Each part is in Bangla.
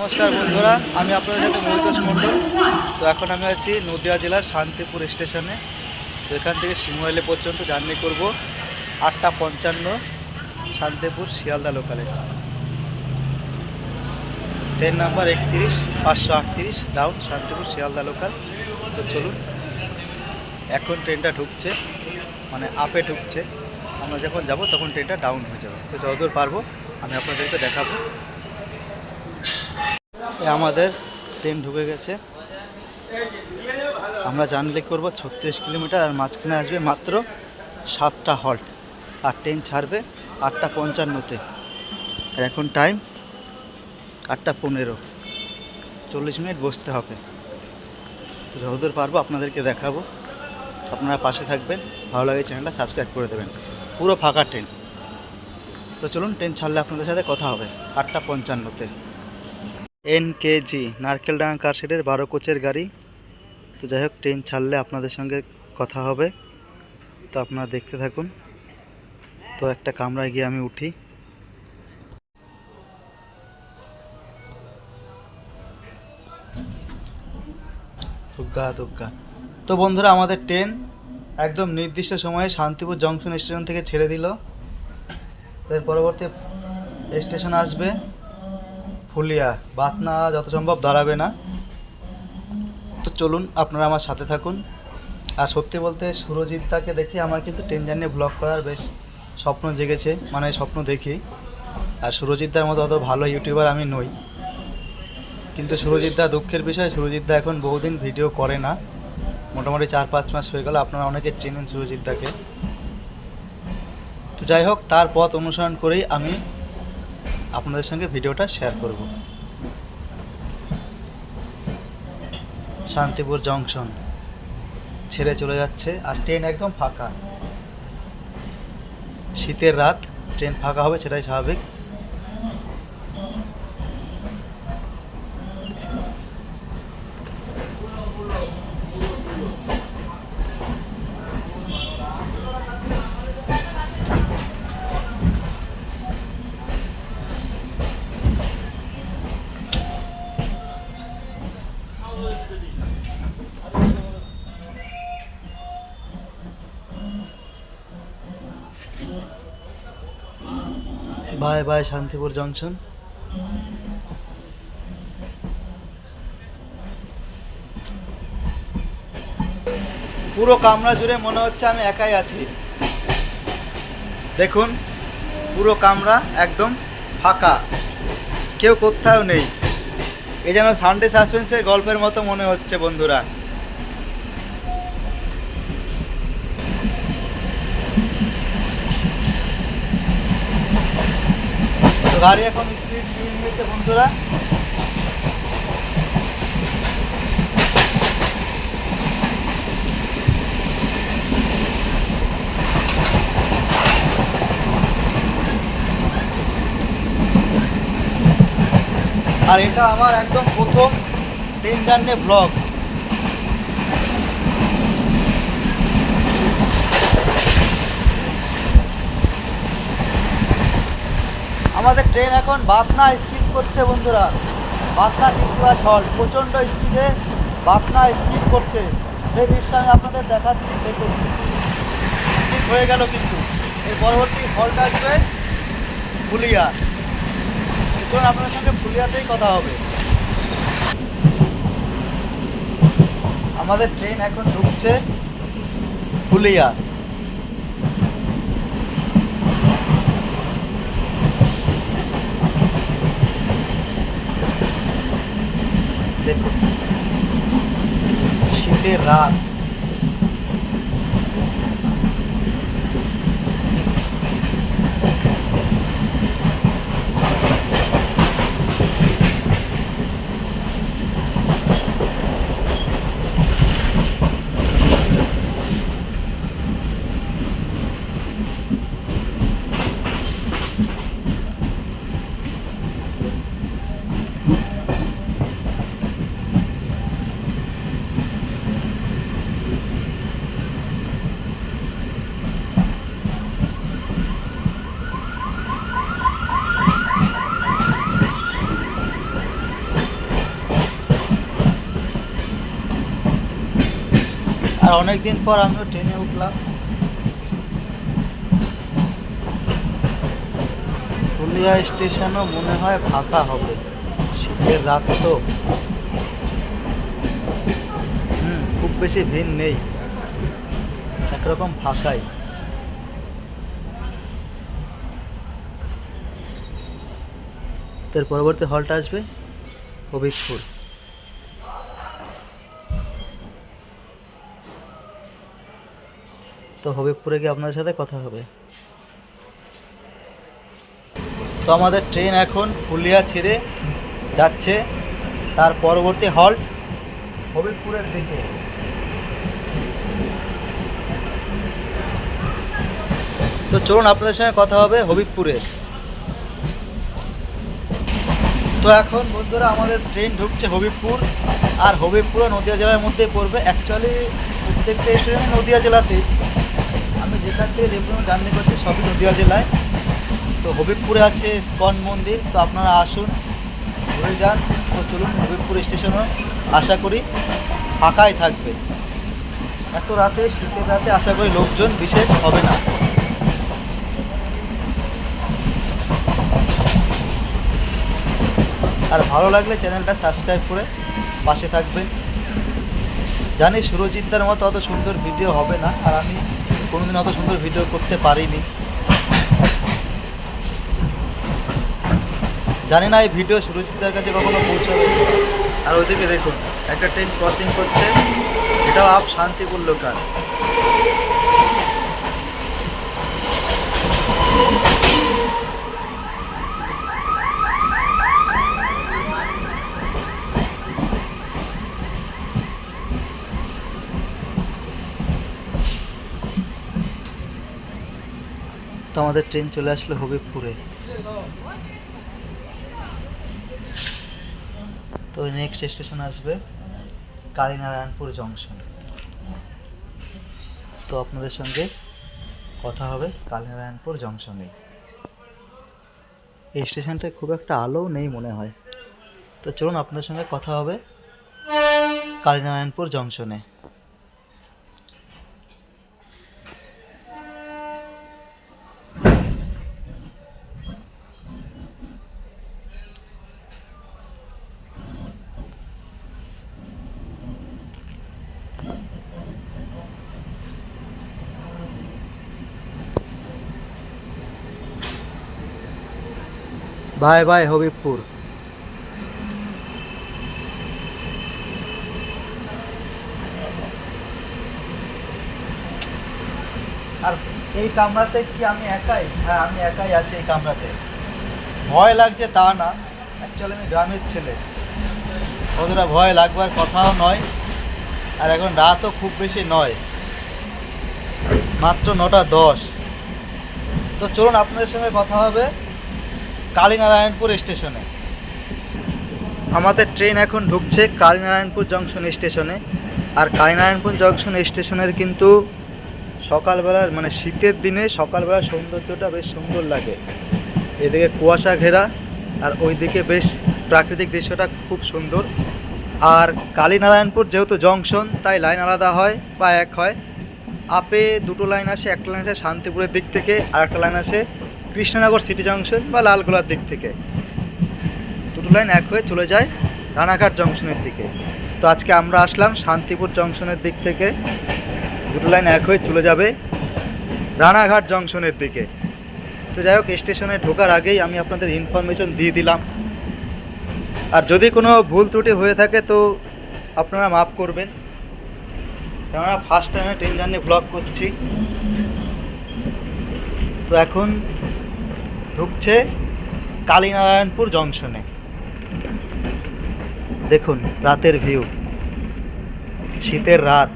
নমস্কার বন্ধুরা, আমি আপনাদের সাথে মহিতোষ মণ্ডল। তো এখন আমি আছি নদিয়া জেলার শান্তিপুর স্টেশনে। তো এখান থেকে সিমুয়াইলে পর্যন্ত জার্নি করব আটটা পঞ্চান্ন, শান্তিপুর শিয়ালদা লোকালে ট্রেন নাম্বার একত্রিশ, পাঁচশো আটত্রিশ ডাউন শান্তিপুর শিয়ালদা লোকাল তো চলুন, এখন ট্রেনটা ঢুকছে মানে আপে ঢুকছে। আমরা যখন যাব, তখন ট্রেনটা ডাউন হয়ে যাবে। তো যতদূর পারব, আমি আপনাদেরকে দেখাবো। আমাদের ট্রেন ঢুকে গেছে। আমরা জার্নি করব, ছত্রিশ কিলোমিটার আর মাঝখানে আসবে মাত্র সাতটা হল্ট আর ট্রেন ছাড়বে আটটা পঞ্চান্নতে। এখন টাইম আটটা পনেরো। চল্লিশ মিনিট বসতে হবে। যতদূর পারব আপনাদেরকে দেখাবো। আপনারা পাশে থাকবেন। ভালো লাগে চ্যানেলটা সাবস্ক্রাইব করে দেবেন। পুরো ফাঁকা ট্রেন তো চলুন ট্রেন ছাড়লে আপনাদের সাথে কথা হবে। আটটা পঞ্চান্নতে। এন কেজি নারকেলডাঙ্গা কারশেডের বারো কোচের গাড়ি। তো যাই হোক, ট্রেন ছাড়লে আপনাদের সঙ্গে কথা হবে। তো আপনারা দেখতে থাকুন। তো একটা কামরায় গিয়ে আমি উঠি। দুগ্গা দুগ্গা তো বন্ধুরা, আমাদের ট্রেন একদম নির্দিষ্ট সময়ে শান্তিপুর জংশন স্টেশন থেকে ছেড়ে দিল। এর পরবর্তী স্টেশন আসবে। ফুলিয়া বাতনা যত সম্ভব দাঁড়াবে না। তো চলুন আপনারা আমার সাথে থাকুন। আর সত্যি বলতে সুরজিৎদাকে দেখে আমার কিন্তু ট্রেন জার্নি ব্লগ করার বেশ স্বপ্ন জেগেছে মানে স্বপ্ন দেখি। আর সুরজিৎদার মতো অত ভালো ইউটিউবার আমি নই। কিন্তু সুরজিৎদা দুঃখের বিষয়, সুরজিৎদা এখন বহুদিন ভিডিও করে না। মোটামুটি চার পাঁচ মাস হয়ে গেল, আপনারা অনেকে চেনেন সুরজিৎদাকে। তো যাই হোক, তার পথ অনুসরণ করেই আমি আপনাদের সঙ্গে ভিডিওটা শেয়ার করব। শান্তিপুর জংশন ছেড়ে চলে যাচ্ছে আর ট্রেন একদম ফাঁকা। শীতের রাত ট্রেন ফাঁকা হবে সেটাই স্বাভাবিক। Bye Shantipur junction. পুরো কামরা জুড়ে মনে হচ্ছে আমি একাই আছি। দেখুন, পুরো কামরা একদম ফাঁকা। কেউ কোথাও নেই। এ যেন সানডে সাসপেন্সের গল্পের মতো মনে হচ্ছে বন্ধুরা। গাড়ি এখন স্পিড নিয়ে নিয়েছে বন্ধুরা। আর এটা আমার একদম প্রথম ট্রেন জার্নি ব্লগ। আমাদের ট্রেন এখন বাতনা স্কিপ করছে বন্ধুরা। বাতনা ত্রিপুরা সল্ট প্রচণ্ড স্পিডে বাতনা স্কিপ করছে। সেই দৃশ্য আমি আপনাদের দেখাচ্ছি, দেখুন। স্কিপ হয়ে গেল কিন্তু। এর পরবর্তী হল্ট আসবে ফুলিয়া। এখন আপনার সঙ্গে ফুলিয়াতেই কথা হবে। আমাদের ট্রেন এখন ঢুকছে ফুলিয়া দেখুন শীতের রাত আর অনেক দিন পর আমিও ট্রেনে উঠলাম। ফুলিয়া স্টেশনও মনে হয় ফাঁকা হবে। শীতের রাত তো। হুম, খুব বেশি ভিড় নেই। একরকম ফাঁকাই। তো এর পরবর্তী হলটা আসবে? হবিবপুর। তো হবিবপুরে গিয়ে আপনাদের সাথে কথা হবে। তো আমাদের ট্রেন এখন ফুলিয়া ছেড়ে যাচ্ছে। তার পরবর্তী হল্ট হবিবপুরের দিকে। তো চলুন আপনাদের সঙ্গে কথা হবে হবিবপুরের। তো এখন বন্ধুরা আমাদের ট্রেন ঢুকছে হবিবপুর, আর হবিবপুর নদিয়া জেলার মধ্যে পড়বে। অ্যাকচুয়ালি প্রত্যেকটা স্টেশন নদিয়া জেলাতে যেখান থেকে পর্যন্ত জার্নি করছি সবই নদীয়া জেলায়। তো হবিবপুরে আছে স্কন মন্দির, তো আপনারা আসুন, ঘুরে যান। তো চলুন, হবিবপুর স্টেশনও আশা করি ফাঁকাই থাকবে। এত রাতে, শীতের রাতে আশা করি লোকজন বিশেষ হবে না। আর ভালো লাগলে চ্যানেলটা সাবস্ক্রাইব করে পাশে থাকবেন। জানি সুরজিৎদার মতো অত সুন্দর ভিডিও হবে না, আর আমি কোনোদিন অত সুন্দর ভিডিও করতে পারিনি। জানি না এই ভিডিও সুরজিৎদার কাছে কখনো পৌঁছাবে। আর ওইদিকে দেখুন, একটা ট্রেন ক্রসিং করছে, এটাও আপ শান্তিপুর লোকাল আমাদের ট্রেন চলে আসলো হবিবপুরে। তো নেক্সট স্টেশন আসবে কালীনারায়ণপুর জংশন তো আপনাদের সঙ্গে কথা হবে কালীনারায়ণপুর জংশনে এই স্টেশনটায় খুব একটা আলোও নেই মনে হয়। তো চলুন আপনাদের সঙ্গে কথা হবে কালীনারায়ণপুর জংশনে বাই বাই হবিবপুর। আর এই কামরাতে কি আমি একাই? হ্যাঁ আমি একাই আছি এই কামরাতে। ভয় লাগছে তা না। অ্যাকচুয়ালি আমি গ্রামের ছেলে। অতটা ভয় লাগবার কথাও নয়। আর এখন রাতও খুব বেশি নয়। মাত্র নটা দশ। তো চলুন আপনাদের সঙ্গে কথা হবে। কালীনারায়ণপুর স্টেশনে। আমাদের ট্রেন এখন ঢুকছে কালীনারায়ণপুর জংশন স্টেশনে। আর কালীনারায়ণপুর জংশন স্টেশনের কিন্তু সকালবেলার মানে শীতের দিনে সকালবেলার সৌন্দর্যটা বেশ সুন্দর লাগে। এদিকে কুয়াশা ঘেরা, আর ওইদিকে বেশ প্রাকৃতিক দৃশ্যটা খুব সুন্দর। আর কালীনারায়ণপুর যেহেতু জংশন, তাই লাইন আলাদা হয় বা এক হয়। আপে দুটো লাইন আসে, একটা লাইন আসে শান্তিপুরের দিক থেকে, আর একটা লাইন আসে কৃষ্ণনগর সিটি জংশন বা লালগোলার দিক থেকে। দুটো লাইন এক হয়ে চলে যায় রানাঘাট জংশনের দিকে। তো আজকে আমরা আসলাম শান্তিপুর জংশনের দিক থেকে। দুটো লাইন এক হয়ে চলে যাবে রানাঘাট জংশনের দিকে। তো যাই হোক, স্টেশনে ঢোকার আগেই আমি আপনাদের ইনফরমেশন দিয়ে দিলাম। আর যদি কোনো ভুল ত্রুটি হয়ে থাকে তো আপনারা মাফ করবেন। কেননা ফার্স্ট টাইমে ট্রেন জার্নি ব্লগ করছি। তো এখন ঢুকছে কালীনারায়ণপুর জংশনে। দেখুন, রাতের ভিউ। শীতের রাত।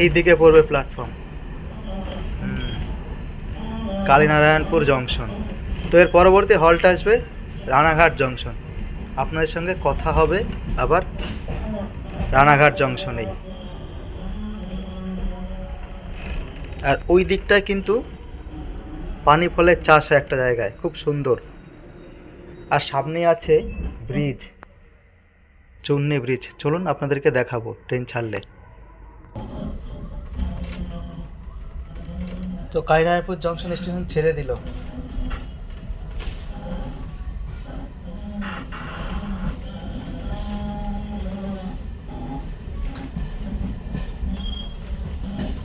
এই দিকে পড়বে প্ল্যাটফর্ম কালীনারায়ণপুর জংশন। তো এর পরবর্তী হলটা আসবে রানাঘাট জংশন। আপনাদের সঙ্গে কথা হবে আবার রানাঘাট জংশনেই। আর ওই দিকটায় কিন্তু পানি ফলের চাষ হয় একটা জায়গায়, খুব সুন্দর। আর সামনে আছে ব্রিজ চুন্নি ব্রিজ। চলুন আপনাদেরকে দেখাবো ট্রেন ছাড়লে। তো কালিনায়পুর জংশন স্টেশন ছেড়ে দিল।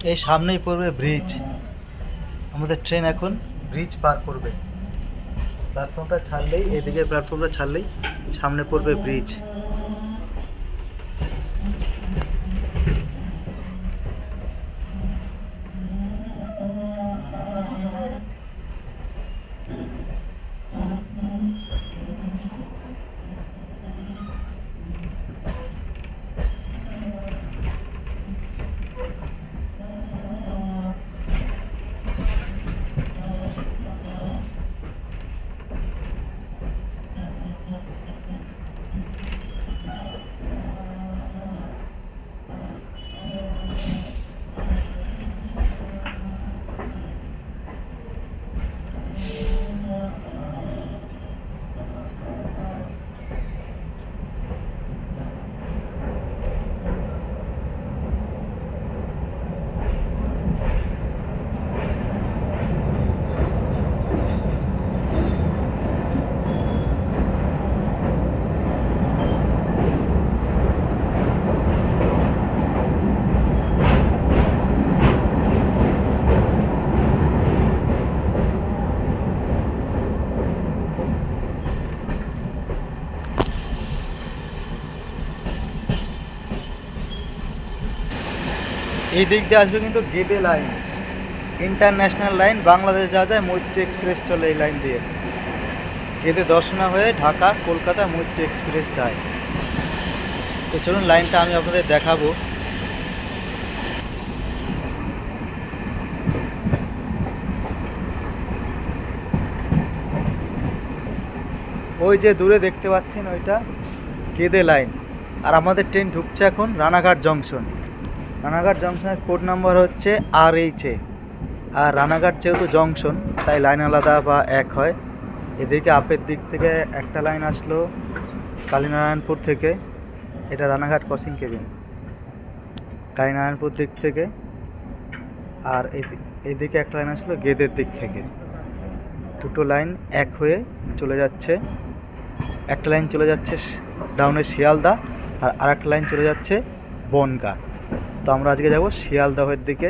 এই সামনেই পড়বে ব্রিজ আমাদের ট্রেন এখন ব্রিজ পার করবে। প্ল্যাটফর্মটা ছাড়লেই এদিকে প্ল্যাটফর্মটা ছাড়লেই সামনে পড়বে ব্রিজ এই দিক দিয়ে আসবে কিন্তু Gede line. International line, Bangladesh যাওয়া যায়, মৈত্রী এক্সপ্রেস চলে এই লাইন দিয়ে। গেদে দর্শনা হয়ে ঢাকা, কলকাতা, মৈত্রী এক্সপ্রেস যায়। তো চলুন লাইনটা আমি আপনাদের দেখাবো। ওই যে দূরে দেখতে পাচ্ছেন ওইটা কেদে লাইন। আর আমাদের ট্রেন ঢুকছে এখন রানাঘাট জংশন। রানাঘাট জংশনের কোড নাম্বার হচ্ছে আর এইচ এ আর রানাঘাট যেহেতু জংশন, তাই লাইন আলাদা বা এক হয়। এদিকে আপের দিক থেকে একটা লাইন আসলো কালীনারায়ণপুর থেকে। এটা রানাঘাট ক্রসিং কেবিন কালীনারায়ণপুর দিক থেকে। আর এদি- এদিকে একটা লাইন আসলো গেদের দিক থেকে। দুটো লাইন এক হয়ে চলে যাচ্ছে। একটা লাইন চলে যাচ্ছে ডাউনের শিয়ালদা, আর আরেকটা লাইন চলে যাচ্ছে বনগা। তো আমরা আজকে যাব শিয়ালদহের দিকে।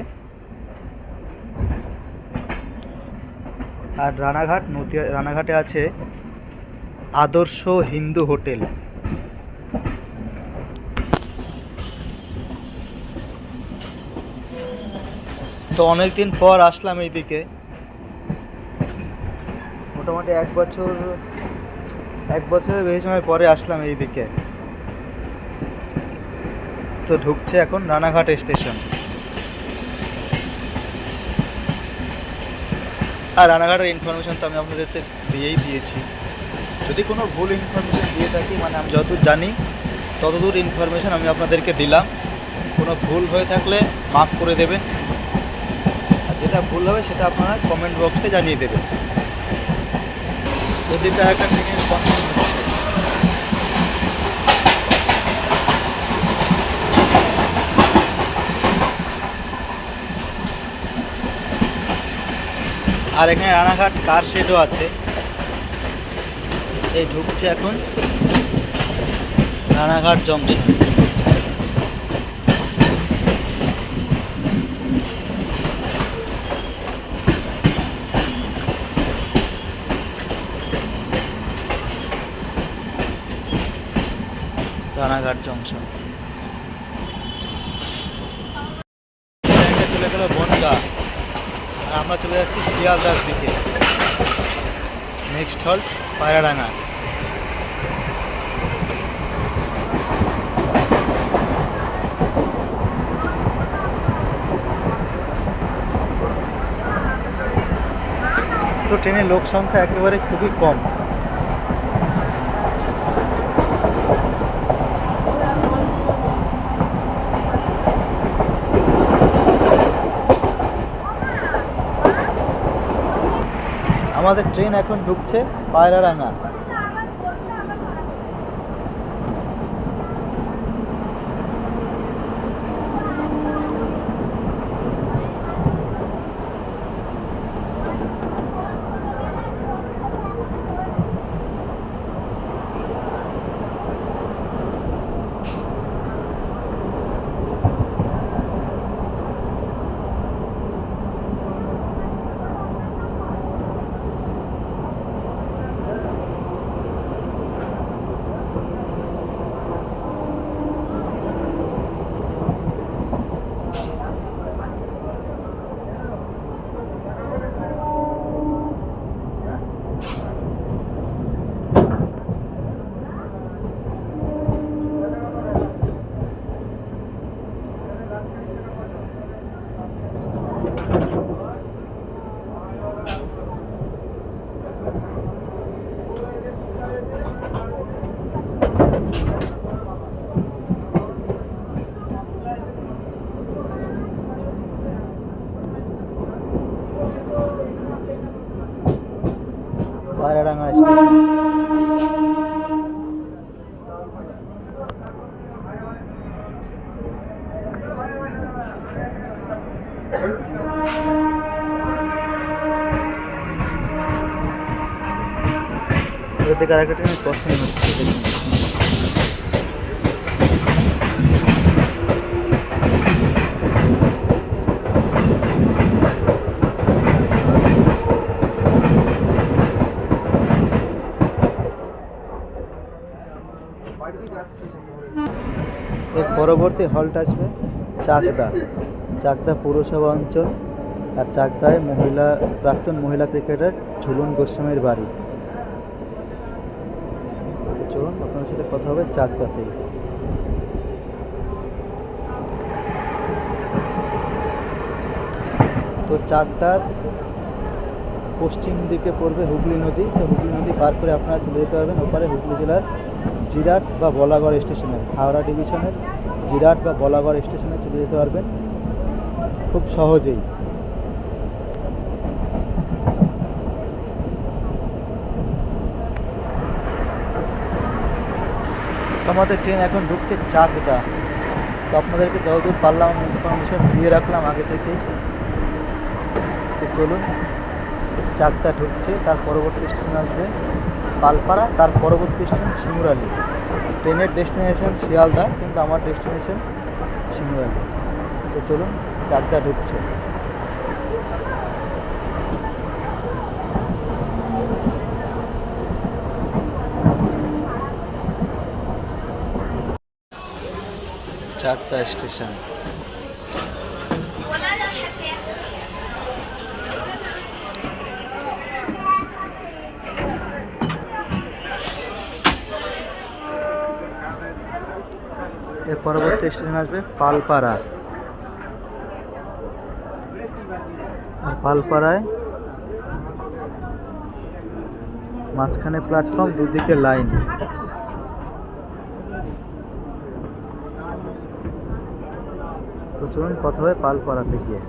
আর রানাঘাট নদিয়া রানাঘাটে আছে আদর্শ হিন্দু হোটেল। তো অনেকদিন পর আসলাম এইদিকে। মোটামুটি এক বছর, এক বছরের বেশি সময় পরে আসলাম এইদিকে। তো ঢুকছে এখন রানাঘাট স্টেশন। আর রানাঘাটের ইনফরমেশন তো আমি আপনাদের দিয়েই দিয়েছি। যদি কোনো ভুল ইনফরমেশন দিয়ে থাকি মানে আমি যতদূর জানি, ততদূর ইনফরমেশন আমি আপনাদেরকে দিলাম। কোনো ভুল হয়ে থাকলে মাফ করে দেবেন। আর যেটা ভুল হবে সেটা আপনারা কমেন্ট বক্সে জানিয়ে দেবেন। ওদিকে একটা ট্রেনের কনফার্ম হচ্ছে আর এখানে রানাঘাট কার শেডও আছে। এই ঢুকছে এখন রানাঘাট জংশন রানাঘাট জংশন ট্রেনটা চলে গেল বনগা আর আমরা চলে যাচ্ছি শিয়ালদার দিকে। নেক্সট হল পায়রাডাঙ্গা। তো ট্রেনের লোক সংখ্যা একেবারে খুবই কম। আমাদের ট্রেন এখন ঢুকছে পায়রাডাঙ্গা স্টেশন এর দিকে আরেকটা ট্রেন ক্রসিং হচ্ছে এর পরবর্তী হলটা আসবে চাকদা। চাকদা পৌরসভা অঞ্চল আর চাকদায় মহিলা, প্রাক্তন মহিলা ক্রিকেটার ঝুলন গোস্বামীর বাড়ি তো চলুন কথা হবে চাকদাতেই তো চাকদার পশ্চিম দিকে পড়বে হুগলি নদী। তো হুগলি নদী পার করে আপনারা চলে যেতে পারবেন ওপারে হুগলি জেলার জিরাট বা বলাগড় স্টেশনে, হাওড়া ডিভিশনের জিরাট বা বলাগড় স্টেশনে চলে যেতে পারবেন। খুব সহজেই। আমাদের ট্রেন এখন ঢুকছে চাকদা তো আপনাদেরকে যতদূর পারলাম ইনফরমেশন দিয়ে রাখলাম আগে থেকেই তো চলুন চাকদা ঢুকছে, তার পরবর্তী স্টেশন আসবে পালপাড়া, তার পরবর্তী স্টেশন শিমুরালি। ট্রেনের ডেস্টিনেশন শিয়ালদা, কিন্তু আমার ডেস্টিনেশন শিমুরালি। তো চলুন চাকদা ঢুকছে। চাকদা স্টেশন। এর পরবর্তী স্টেশন আসবে পালপাড়া। আর পালপাড়ায় মাঝখানে প্ল্যাটফর্ম দুদিকে লাইন চলুন কথা পাল পালপাড়াতে গিয়ে।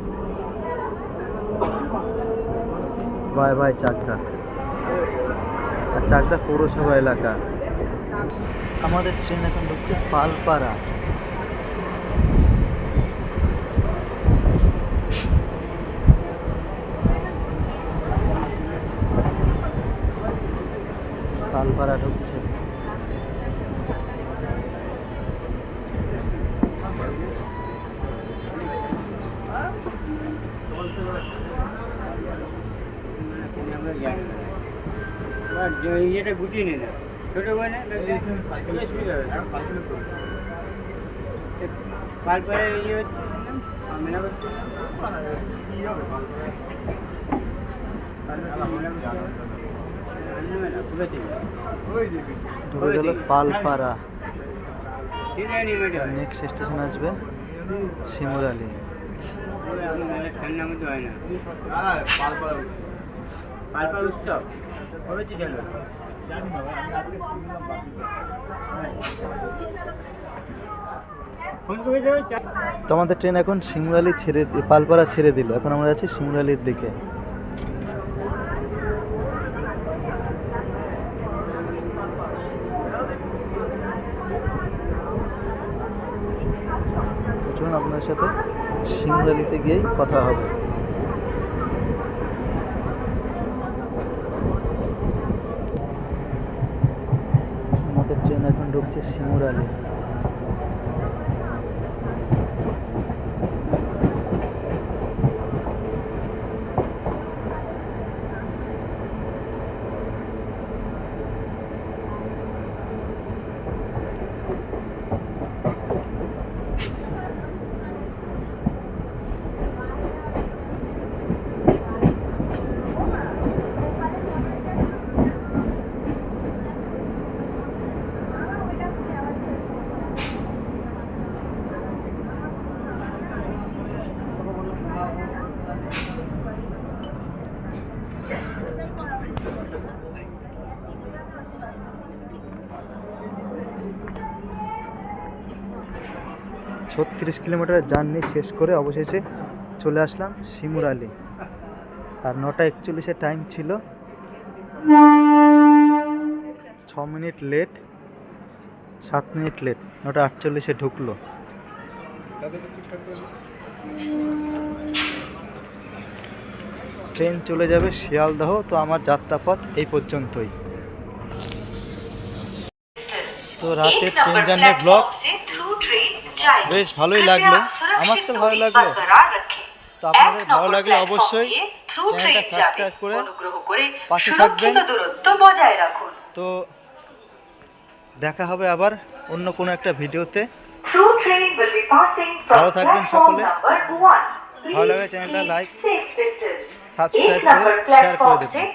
Bye bye Chakdaha. আর চাকদা পৌরসভা এলাকা। আমাদের ট্রেন এখন ঢুকছে পালপাড়া ঢুকছে ইয়েটা গুটিয়ে নে না। ছোট বই না সুবিধা হবে পালপাড়ে ইয়ে হচ্ছে ঢুকে গেল পালপাড়া? ঠান্ডার নেক্সট স্টেশন আসবে শিমুরালি মধ্যে হয় না। পালপাড়া উৎসব? তোমাদের তো আমাদের ট্রেন এখন সিংরালি ছেড়ে পালপাড়া ছেড়ে দিল। এখন আমরা যাচ্ছি সিংরালির দিকে। আপনার সাথে সিংরালিতে গিয়েই কথা হবে। ট্রেন এখন ঢুকছে শিমুরালি ছত্রিশ কিলোমিটার জার্নি শেষ করে অবশেষে চলে আসলাম শিমুরালি আর নটা একচল্লিশের টাইম ছিল। ছ মিনিট লেট সাত মিনিট লেট নটা আটচল্লিশে ঢুকলো। ট্রেন চলে যাবে শিয়ালদহ তো আমার যাত্রাপথ এই পর্যন্তই। তো রাতের ট্রেন জার্নি ব্লগ বেশ ভালোই লাগল। আমার তো ভালো লাগল। তো আপনাদের ভালো লাগলে অবশ্যই চ্যানেলটা সাবস্ক্রাইব করে পাশে থাকবেন। তো দেখা হবে আবার অন্য কোনো একটা ভিডিওতে। ভালো থাকবেন সকলে। ভালো লাগে চ্যানেলটা লাইক সাবস্ক্রাইব করে শেয়ার করে দেবেন।